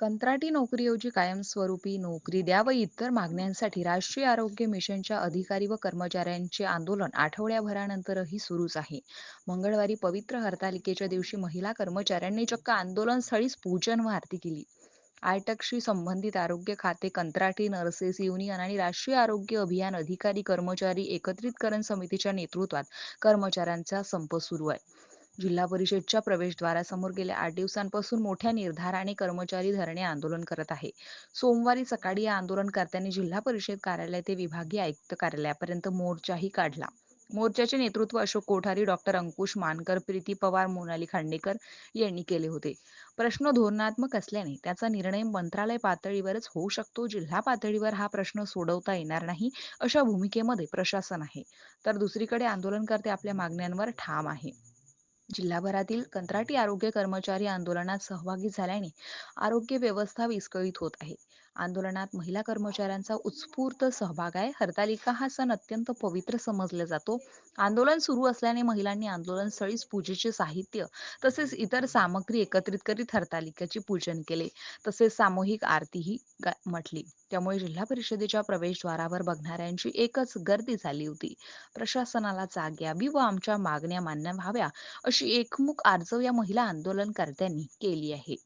कंत्राटी नोकरीऐवजी कायमस्वरूपी नोकरी द्या व इतर मागण्यांसाठी राष्ट्रीय आरोग्य मिशनच्या अधिकारी व कर्मचाऱ्यांचे आंदोलन आठवड्याभरानंतरही सुरूच आहे. मंगळवारी पवित्र हरतालिकेच्या दिवशी महिला कर्मचाऱ्यांनी चक्क आंदोलनस्थळीच पूजन व आरती केली. आयटकशी संबंधित आरोग्य खाते कंत्राटी नर्सेस युनियन आणि राष्ट्रीय आरोग्य अभियान अधिकारी कर्मचारी एकत्रितकरण समितीच्या नेतृत्वात कर्मचाऱ्यांचा संप सुरू आहे. जिल्हा परिषदच्या प्रवेशद्वारासमोर गेल्या आठ दिवसांपासून मोठ्या निर्धाराने कर्मचारी धरणे आंदोलन करत आहे. सोमवारी सकाळी या आंदोलनकर्त्यांनी जिल्हा परिषद कार्यालय ते विभागीय आयुक्त कार्यालयापर्यंत मोर्चाही काढला. मोर्चाचे नेतृत्व अशोक कोठारी डॉक्टर अंकुश मानकर प्रीती पवार मोनाली खांडेकर यांनी केले होते. प्रश्न धोरणात्मक असल्याने त्याचा निर्णय मंत्रालय पातळीवरच होऊ शकतो. जिल्हा पातळीवर हा प्रश्न सोडवता येणार नाही अशा भूमिकेमध्ये प्रशासन आहे. तर दुसरीकडे आंदोलनकर्ते आपल्या मागण्यांवर ठाम आहे. जिल्हाभरातील कंत्राटी आरोग्य कर्मचारी आंदोलनात सहभागी झाल्याने आरोग्य व्यवस्था विस्कळीत होत आहे. आंदोलनात महिला कर्मचाऱ्यांचा उत्स्फूर्त सहभाग आहे. हरतालिका हा सण अत्यंत पवित्र समजला जातो. आंदोलन सुरू असल्याने महिलांनी आंदोलनस्थळीच पूजेचे साहित्य तसेच इतर सामग्री एकत्रित करीत हरतालिकाचे पूजन केले. तसेच सामूहिक आरतीही म्हटली. त्यामुळे जिल्हा परिषदेच्या प्रवेशद्वारावर बघणाऱ्यांची एकच गर्दी झाली होती. प्रशासनाला जाग यावी व आमच्या मागण्या मान्य व्हाव्या अशी एकमुख आर्जव या महिला आंदोलनकर्त्यांनी केली आहे.